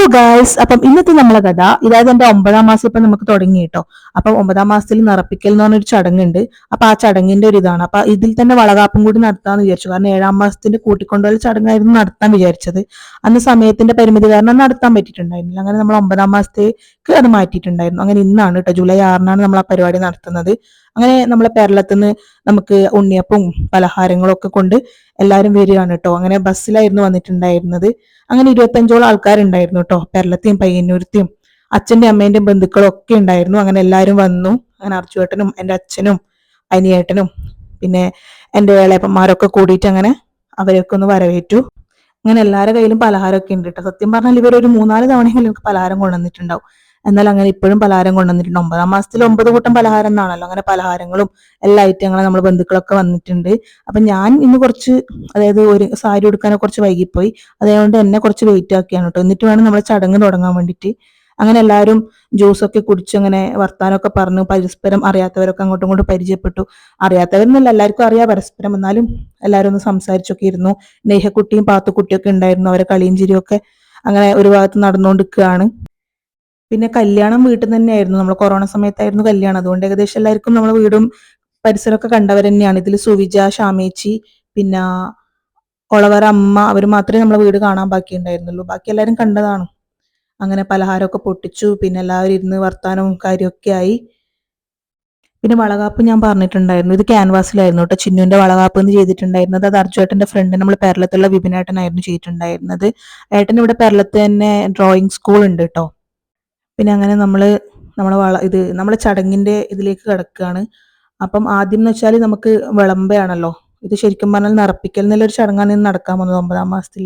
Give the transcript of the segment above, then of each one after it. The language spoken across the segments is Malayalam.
ഹലോ ഗായ്സ് അപ്പം ഇന്നത്തെ നമ്മളെ കഥ ഇതായത് എന്റെ ഒമ്പതാം മാസം ഇപ്പൊ നമുക്ക് തുടങ്ങി കേട്ടോ. അപ്പം ഒമ്പതാം മാസത്തിൽ നിറപ്പിക്കൽ എന്ന് പറഞ്ഞൊരു ചടങ്ങുണ്ട്. അപ്പൊ ആ ചടങ്ങിന്റെ ഒരു ഇതാണ്. അപ്പൊ ഇതിൽ തന്നെ വളകാപ്പും കൂടി നടത്താന്ന് വിചാരിച്ചു. കാരണം ഏഴാം മാസത്തിന്റെ കൂട്ടിക്കൊണ്ടുപോയ ചടങ്ങായിരുന്നു നടത്താൻ വിചാരിച്ചത്. അന്ന് സമയത്തിന്റെ പരിമിതി കാരണം നടത്താൻ പറ്റിയിട്ടുണ്ടായിരുന്നില്ല. അങ്ങനെ നമ്മൾ ഒമ്പതാം മാസത്തേക്ക് അത് മാറ്റിയിട്ടുണ്ടായിരുന്നു. അങ്ങനെ ഇന്നാണ് കേട്ടോ ജൂലൈ ആറിനാണ് നമ്മൾ ആ പരിപാടി നടത്തുന്നത്. അങ്ങനെ നമ്മളെ കേരളത്തിൽ നിന്ന് നമുക്ക് ഉണ്ണിയപ്പവും പലഹാരങ്ങളും ഒക്കെ കൊണ്ട് എല്ലാവരും വരികയാണ് കേട്ടോ അങ്ങനെ ബസ്സിലായിരുന്നു വന്നിട്ടുണ്ടായിരുന്നത്. അങ്ങനെ ഇരുപത്തഞ്ചോളം ആൾക്കാരുണ്ടായിരുന്നു കേട്ടോ പെരളത്തെയും പയ്യന്നൂരത്തെയും അച്ഛന്റെ അമ്മേന്റെയും ബന്ധുക്കളും ഒക്കെ ഉണ്ടായിരുന്നു. അങ്ങനെ എല്ലാവരും വന്നു. അങ്ങനെ അർജുവേട്ടനും എന്റെ അച്ഛനും അനിയേട്ടനും പിന്നെ എന്റെ ഇളയപ്പന്മാരൊക്കെ കൂടിയിട്ട് അങ്ങനെ അവരെയൊക്കെ ഒന്ന് വരവേറ്റു. അങ്ങനെ എല്ലാവരുടെ കയ്യിലും പലഹാരമൊക്കെ ഉണ്ട് കേട്ടോ സത്യം പറഞ്ഞാൽ ഇവർ ഒരു മൂന്നാൽ തവണയെങ്കിലും എനിക്ക് പലഹാരം കൊണ്ടുവന്നിട്ടുണ്ടാവും. എന്നാൽ അങ്ങനെ ഇപ്പോഴും പലഹാരം കൊണ്ടുവന്നിട്ടുണ്ട്. ഒമ്പതാം മാസത്തിൽ ഒമ്പത് കൂട്ടം പലഹാരം എന്നാണല്ലോ. അങ്ങനെ പലഹാരങ്ങളും എല്ലാ ഐറ്റങ്ങളും നമ്മൾ ബന്ധുക്കളൊക്കെ വന്നിട്ടുണ്ട്. അപ്പൊ ഞാൻ ഇന്ന് കുറച്ച് അതായത് ഒരു സാരി ഉടുക്കാനൊക്കെ കുറച്ച് വൈകിപ്പോയി. അതുകൊണ്ട് എന്നെ കുറച്ച് വെയിറ്റ് ആക്കിയാണ് കേട്ടോ. എന്നിട്ട് വേണം നമ്മൾ ചടങ്ങ് തുടങ്ങാൻ വേണ്ടിയിട്ട്. അങ്ങനെ എല്ലാവരും ജ്യൂസൊക്കെ കുടിച്ച് അങ്ങനെ വർത്താനമൊക്കെ പറഞ്ഞു. പരസ്പരം അറിയാത്തവരൊക്കെ അങ്ങോട്ടും ഇങ്ങോട്ടും പരിചയപ്പെട്ടു. അറിയാത്തവരെന്നല്ല എല്ലാവർക്കും അറിയാം പരസ്പരം. എന്നാലും എല്ലാവരും ഒന്ന് സംസാരിച്ചൊക്കെ ഇരുന്നു. നെയ്ഹക്കുട്ടിയും പാത്തുക്കുട്ടിയൊക്കെ ഉണ്ടായിരുന്നു. അവരെ കളിയും ചിരിയൊക്കെ അങ്ങനെ ഒരു ഭാഗത്ത് നടന്നുകൊണ്ടിരിക്കുകയാണ്. പിന്നെ കല്യാണം വീട്ടിൽ തന്നെയായിരുന്നു. നമ്മൾ കൊറോണ സമയത്തായിരുന്നു കല്യാണം. അതുകൊണ്ട് ഏകദേശം എല്ലാവർക്കും നമ്മളെ വീടും പരിസരമൊക്കെ കണ്ടവർ തന്നെയാണ്. ഇതിൽ സുവിജ ഷാമേച്ചി പിന്നെ ഒളവർ അമ്മ അവർ മാത്രമേ നമ്മളെ വീട് കാണാൻ ബാക്കി ഉണ്ടായിരുന്നുള്ളൂ ബാക്കി എല്ലാവരും കണ്ടതാണ്. അങ്ങനെ പലഹാരമൊക്കെ പൊട്ടിച്ചു. പിന്നെ എല്ലാവരും ഇരുന്ന് വർത്താനവും കാര്യമൊക്കെ ആയി. പിന്നെ വളകാപ്പ് ഞാൻ പറഞ്ഞിട്ടുണ്ടായിരുന്നു. ഇത് ക്യാൻവാസിലായിരുന്നു കേട്ടോ. ചിന്നുവിന്റെ വളകാപ്പ് എന്ന് ചെയ്തിട്ടുണ്ടായിരുന്നത്. അത് അർജുവേട്ടന്റെ ഫ്രണ്ട് നമ്മൾ പേരളത്തുള്ള വിപിനേട്ടനായിരുന്നു ചെയ്തിട്ടുണ്ടായിരുന്നത്. ഏട്ടൻ ഇവിടെ പേരളത്ത് തന്നെ ഡ്രോയിങ് സ്കൂൾ ഉണ്ട് കേട്ടോ. പിന്നെ അങ്ങനെ നമ്മൾ നമ്മളെ വള ഇത് നമ്മളെ ചടങ്ങിന്റെ ഇതിലേക്ക് കിടക്കുകയാണ് അപ്പം ആദ്യം എന്ന് വെച്ചാൽ നമുക്ക് വിളമ്പയാണല്ലോ. ഇത് ശരിക്കും പറഞ്ഞാൽ നിറപ്പിക്കൽ എന്നുള്ളൊരു ചടങ്ങാണ് ഇന്ന് നടക്കാൻ പോകുന്നത്. ഒമ്പതാം മാസത്തിൽ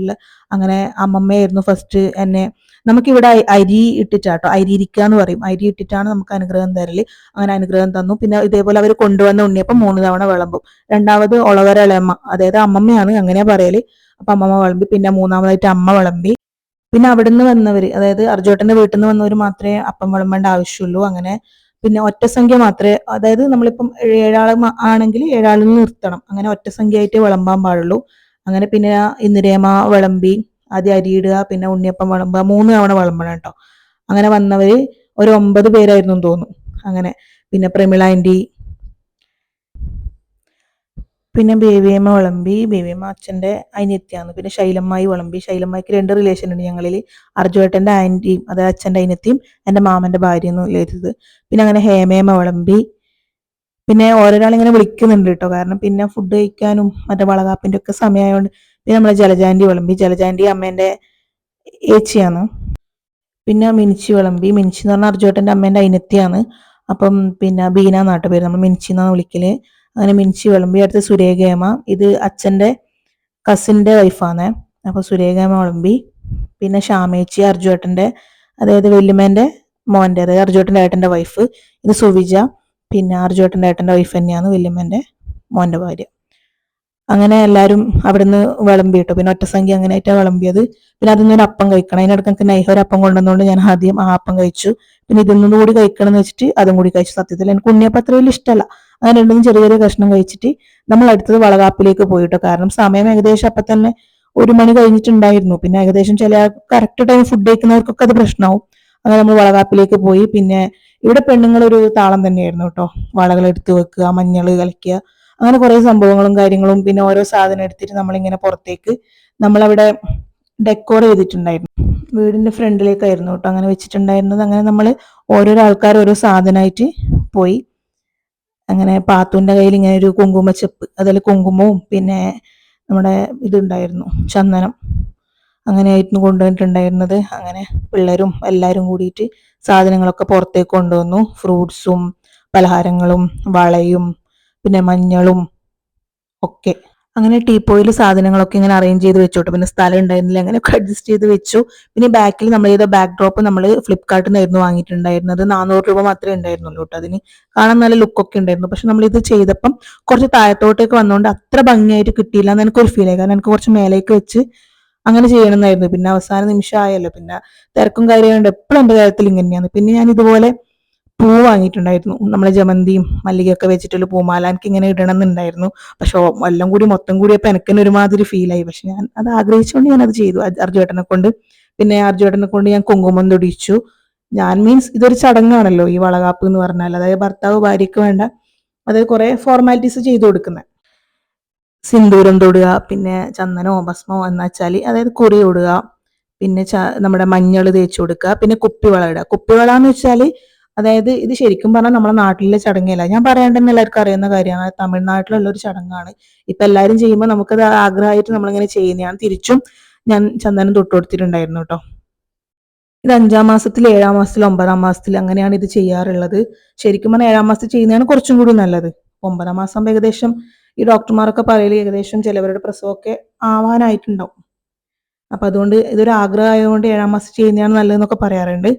അങ്ങനെ അമ്മമ്മയായിരുന്നു ഫസ്റ്റ് എന്നെ. നമുക്കിവിടെ അരി ഇട്ടിട്ടാട്ടോ അരി ഇരിക്കുക എന്ന് പറയും. അരി ഇട്ടിട്ടാണ് നമുക്ക് അനുഗ്രഹം തരൽ. അങ്ങനെ അനുഗ്രഹം തന്നു. പിന്നെ ഇതേപോലെ അവർ കൊണ്ടുവന്ന ഉണ്ണിയപ്പം മൂന്ന് തവണ വിളമ്പും. രണ്ടാമത് ഒളവരളമ്മ അതായത് അമ്മമ്മയാണ് അങ്ങനെയാ പറയൽ. അപ്പം അമ്മമ്മ വിളമ്പി പിന്നെ മൂന്നാമതായിട്ട് അമ്മ വിളമ്പി. പിന്നെ അവിടുന്ന് വന്നവര് അതായത് അർജുട്ടന്റെ വീട്ടിൽ നിന്ന് വന്നവർ മാത്രമേ അപ്പം വിളമ്പേണ്ട ആവശ്യമുള്ളൂ അങ്ങനെ പിന്നെ ഒറ്റ സംഖ്യ മാത്രമേ അതായത് നമ്മളിപ്പം ഏഴാൾ ആണെങ്കിൽ ഏഴാളിൽ നിർത്തണം അങ്ങനെ ഒറ്റ സംഖ്യയായിട്ട് വിളമ്പാൻ പാടുള്ളൂ. അങ്ങനെ പിന്നെ ഇന്ദിരേമ വിളമ്പി ആദ്യം അരിയിടുക പിന്നെ ഉണ്ണിയപ്പം വിളമ്പുക മൂന്ന് തവണ വിളമ്പണം കേട്ടോ. അങ്ങനെ വന്നവര് ഒരു ഒമ്പത് പേരായിരുന്നു തോന്നുന്നു. അങ്ങനെ പിന്നെ പ്രമിള ആന്റി പിന്നെ ബേബിയമ്മ വിളമ്പി ബേബിയമ്മ അച്ഛന്റെ അനിയത്തിയാണ് പിന്നെ ശൈലമ്മായി വിളമ്പി. ശൈലമ്മായിക്ക് രണ്ട് റിലേഷൻ ഉണ്ട് ഞങ്ങളിൽ അർജുവേട്ടന്റെ ആന്റിയും അതായത് അച്ഛന്റെ അനിയത്തിയും എന്റെ മാമന്റെ ഭാര്യ എന്ന് വിളിച്ചത് പിന്നെ അങ്ങനെ ഹേമയമ്മ വിളമ്പി. പിന്നെ ഓരോരാളിങ്ങനെ വിളിക്കുന്നുണ്ട് കേട്ടോ കാരണം പിന്നെ ഫുഡ് കഴിക്കാനും മറ്റേ വളകാപ്പിന്റെ ഒക്കെ സമയമായതുകൊണ്ട് പിന്നെ നമ്മളെ ജലജാന്റി വിളമ്പി. ജലജാന്റി അമ്മേന്റെ ഏച്ചിയാണ്. പിന്നെ മിനിച്ചി വിളമ്പി. മിനിച്ചി എന്ന് പറഞ്ഞാൽ അർജുവേട്ടന്റെ അമ്മേന്റെ അനിയത്തിയാണ് അപ്പം പിന്നെ ബീന നാട്ടുപേര് നമ്മൾ മിനിച്ചി എന്നാണ് വിളിക്കൽ. അങ്ങനെ മിൻഷി വിളമ്പി അടുത്ത് സുരേഖേമ. ഇത് അച്ഛന്റെ കസിന്റെ വൈഫാണ് അപ്പോൾ സുരേഖേമ വിളമ്പി. പിന്നെ ഷാമേച്ചി അർജുവേട്ടന്റെ അതായത് വല്യമ്മേന്റെ മോന്റെ അതായത് അർജുവേട്ടന്റെ ഏട്ടന്റെ വൈഫ് ഇത് സുവിജ. പിന്നെ അർജുവേട്ടന്റെ ഏട്ടന്റെ വൈഫ് തന്നെയാണ് വല്യമ്മേന്റെ മോന്റെ ഭാര്യ. അങ്ങനെ എല്ലാവരും അവിടുന്ന് വിളമ്പി കേട്ടോ. പിന്നെ ഒറ്റസംഖ്യ അങ്ങനെ ആയിട്ടാണ് വിളമ്പിയത്. പിന്നെ അതിൽ അപ്പം കഴിക്കണം. അതിനിടയ്ക്ക് എനിക്ക് നൈഹ ഒരു അപ്പം കൊണ്ടുവന്നുകൊണ്ട് ഞാൻ ആദ്യം ആ അപ്പം കഴിച്ചു. പിന്നെ ഇതിൽ നിന്നും കൂടി കഴിക്കണം എന്ന് വെച്ചിട്ട് അതും കൂടി കഴിച്ചു. സത്യത്തിൽ എനിക്ക് ഉണ്ണിയപ്പം അത്ര വലിയ ഇഷ്ടമല്ല. അങ്ങനെ രണ്ടും ചെറിയ ചെറിയ കഷ്ണം കഴിച്ചിട്ട് നമ്മൾ അടുത്തത് വളകാപ്പിലേക്ക് പോയിട്ടോ. കാരണം സമയം ഏകദേശം അപ്പം തന്നെ ഒരു മണി കഴിഞ്ഞിട്ടുണ്ടായിരുന്നു. പിന്നെ ഏകദേശം ചില കറക്റ്റ് ടൈം ഫുഡ് കഴിക്കുന്നവർക്കൊക്കെ അത് പ്രശ്നമാവും അങ്ങനെ നമ്മൾ വളകാപ്പിലേക്ക് പോയി. പിന്നെ ഇവിടെ പെണ്ണുങ്ങൾ ഒരു താളം തന്നെയായിരുന്നു കേട്ടോ. വളകൾ എടുത്ത് വെക്കുക മഞ്ഞൾ കലക്കുക അങ്ങനെ കുറെ സംഭവങ്ങളും കാര്യങ്ങളും പിന്നെ ഓരോ സാധനം എടുത്തിട്ട് നമ്മളിങ്ങനെ പുറത്തേക്ക് നമ്മളവിടെ ഡെക്കോർ ചെയ്തിട്ടുണ്ടായിരുന്നു. വീടിന്റെ ഫ്രണ്ടിലേക്കായിരുന്നു കേട്ടോ. അങ്ങനെ വെച്ചിട്ടുണ്ടായിരുന്നത്. അങ്ങനെ നമ്മൾ ഓരോരോ ആൾക്കാർ ഓരോ സാധനമായിട്ട് പോയി. അങ്ങനെ പാത്തുവിന്റെ കയ്യിൽ ഇങ്ങനെ ഒരു കുങ്കുമ ചെപ്പ് അതിൽ കുങ്കുമവും പിന്നെ നമ്മുടെ ഇതുണ്ടായിരുന്നു ചന്ദനം. അങ്ങനെയായിരുന്നു കൊണ്ടുവന്നിട്ടുണ്ടായിരുന്നത്. അങ്ങനെ പിള്ളേരും എല്ലാവരും കൂടിയിട്ട് സാധനങ്ങളൊക്കെ പുറത്തേക്ക് കൊണ്ടുവന്നു. ഫ്രൂട്ട്സും പലഹാരങ്ങളും വളയും പിന്നെ മഞ്ഞളും ഒക്കെ. അങ്ങനെ ടീപ്പോയിൽ സാധനങ്ങളൊക്കെ ഇങ്ങനെ അറേഞ്ച് ചെയ്ത് വെച്ചോട്ടെ. പിന്നെ സ്ഥലം ഉണ്ടായിരുന്നില്ല അങ്ങനെയൊക്കെ അഡ്ജസ്റ്റ് ചെയ്ത് വെച്ചു. പിന്നെ ബാക്കിൽ നമ്മൾ ചെയ്ത ബാക്ക് ഡ്രോപ്പ് നമ്മൾ ഫ്ലിപ്കാർട്ടിൽ നിന്നായിരുന്നു വാങ്ങിയിട്ടുണ്ടായിരുന്നത്. നാനൂറ് രൂപ മാത്രമേ ഉണ്ടായിരുന്നുള്ളൂ കേട്ടോ അതിന്. കാണാൻ നല്ല ലുക്കൊക്കെ ഉണ്ടായിരുന്നു. പക്ഷെ നമ്മൾ ഇത് ചെയ്തപ്പം കുറച്ച് താഴത്തോട്ടേക്ക് വന്നുകൊണ്ട് അത്ര ഭംഗിയായിട്ട് കിട്ടിയില്ല എന്ന് എനിക്കൊരു ഫീൽ ആയി. കാരണം എനിക്ക് കുറച്ച് മേലേക്ക് വെച്ച് അങ്ങനെ ചെയ്യണമെന്നായിരുന്നു പിന്നെ അവസാന നിമിഷം ആയല്ലോ. പിന്നെ തിരക്കും കാര്യമുണ്ട് എപ്പോഴും എന്റെ കാര്യത്തിൽ ഇങ്ങനെയാണ്. പിന്നെ ഞാൻ ഇതുപോലെ പൂ വാങ്ങിയിട്ടുണ്ടായിരുന്നു. നമ്മളെ ജമന്തിയും മല്ലികയൊക്കെ വെച്ചിട്ടുള്ള പൂമാല എനിക്ക് ഇങ്ങനെ ഇടണം എന്നുണ്ടായിരുന്നു പക്ഷെ എല്ലാം കൂടി മൊത്തം കൂടി അപ്പൊ എനിക്ക് ഒരുമാതിരി ഫീലായി പക്ഷെ ഞാൻ അത് ആഗ്രഹിച്ചുകൊണ്ട് ഞാൻ അത് ചെയ്തു അർജുവേട്ടനെ കൊണ്ട്. പിന്നെ അർജുവേട്ടനെ കൊണ്ട് ഞാൻ കുങ്കുമം തൊടിച്ചു ഞാൻ മീൻസ് ഇതൊരു ചടങ്ങാണല്ലോ ഈ വളകാപ്പ് എന്ന് പറഞ്ഞാൽ അതായത് ഭർത്താവ് ഭാര്യയ്ക്ക് വേണ്ട. അതായത് കുറെ ഫോർമാലിറ്റീസ് ചെയ്തു കൊടുക്കുന്നത് സിന്ദൂരം തൊടുക പിന്നെ ചന്ദനമോ ഭസ്മോ എന്ന് വെച്ചാൽ അതായത് കുറി ഓടുക പിന്നെ നമ്മുടെ മഞ്ഞൾ തേച്ചു കൊടുക്കുക പിന്നെ കുപ്പിവള ഇടുക. കുപ്പിവള എന്ന് വെച്ചാൽ അതായത് ഇത് ശരിക്കും പറഞ്ഞാൽ നമ്മുടെ നാട്ടിലെ ചടങ്ങല്ല ഞാൻ പറയാണ്ട് എല്ലാവർക്കും അറിയുന്ന കാര്യമാണ്. തമിഴ്നാട്ടിലുള്ള ഒരു ചടങ്ങാണ്. ഇപ്പൊ എല്ലാവരും ചെയ്യുമ്പോൾ നമുക്കത് ആഗ്രഹമായിട്ട് നമ്മളിങ്ങനെ ചെയ്യുന്നതാണ് തിരിച്ചും ഞാൻ ചന്ദനം തൊട്ട് കൊടുത്തിട്ടുണ്ടായിരുന്നു കേട്ടോ ഇത് അഞ്ചാം മാസത്തിൽ ഏഴാം മാസത്തിൽ ഒമ്പതാം മാസത്തിൽ അങ്ങനെയാണ് ഇത് ചെയ്യാറുള്ളത്. ശരിക്കും പറഞ്ഞാൽ ഏഴാം മാസത്തിൽ ചെയ്യുന്നതാണ് കുറച്ചും കൂടി നല്ലത്. ഒമ്പതാം മാസം ഏകദേശം ഈ ഡോക്ടർമാരൊക്കെ പറയൽ ഏകദേശം ചിലവരുടെ പ്രസവമൊക്കെ ആവാനായിട്ടുണ്ടാവും. അപ്പൊ അതുകൊണ്ട് ഇതൊരു ആഗ്രഹം ആയതുകൊണ്ട് ഏഴാം മാസം ചെയ്യുന്നതാണ് നല്ലതെന്നൊക്കെ പറയാറുണ്ട്.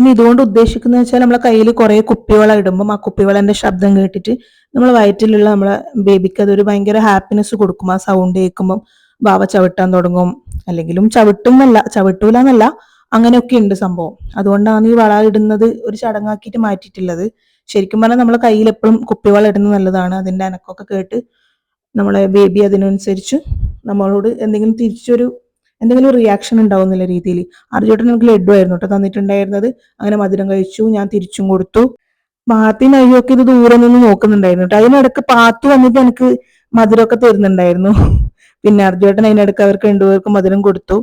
പിന്നെ ഇതുകൊണ്ട് ഉദ്ദേശിക്കുന്നത് വെച്ചാൽ നമ്മളെ കയ്യിൽ കുറെ കുപ്പിവെള്ളം ഇടുമ്പോൾ ആ കുപ്പിവെള്ളന്റെ ശബ്ദം കേട്ടിട്ട് നമ്മൾ വയറ്റിലുള്ള നമ്മളെ ബേബിക്ക് അതൊരു ഭയങ്കര ഹാപ്പിനെസ് കൊടുക്കും. ആ സൗണ്ട് കേൾക്കുമ്പം ബാവ ചവിട്ടാൻ തുടങ്ങും. അല്ലെങ്കിലും ചവിട്ടുന്നല്ല ചവിട്ടൂല എന്നല്ല അങ്ങനെയൊക്കെ ഉണ്ട് സംഭവം. അതുകൊണ്ടാണ് ഈ വള ഇടുന്നത് ഒരു ചടങ്ങാക്കിയിട്ട് മാറ്റിയിട്ടുള്ളത്. ശരിക്കും പറഞ്ഞാൽ നമ്മളെ കയ്യിൽ എപ്പോഴും കുപ്പിവള ഇടുന്നത് നല്ലതാണ്. അതിന്റെ അനക്കൊക്കെ കേട്ട് നമ്മളെ ബേബി അതിനനുസരിച്ച് നമ്മളോട് എന്തെങ്കിലും തിരിച്ചൊരു എന്തെങ്കിലും റിയാക്ഷൻ ഉണ്ടാവും ഉണ്ടാവുന്നില്ല രീതിയിൽ അർജുട്ടൻ എനിക്ക് ലഡു ആയിരുന്നു കേട്ടോ തന്നിട്ടുണ്ടായിരുന്നത്. അങ്ങനെ മധുരം കഴിച്ചു ഞാൻ തിരിച്ചും കൊടുത്തു. പാത്തി അയ്യൊക്കെ ഇത് ദൂരെ നിന്ന് നോക്കുന്നുണ്ടായിരുന്നു കേട്ടോ അതിനിടക്ക് പാത്തു വന്നിട്ട് എനിക്ക് മധുരമൊക്കെ തരുന്നുണ്ടായിരുന്നു. പിന്നെ അർജുട്ടൻ അതിനിടക്ക് അവർക്ക് രണ്ടുപേർക്കും മധുരം കൊടുത്തു.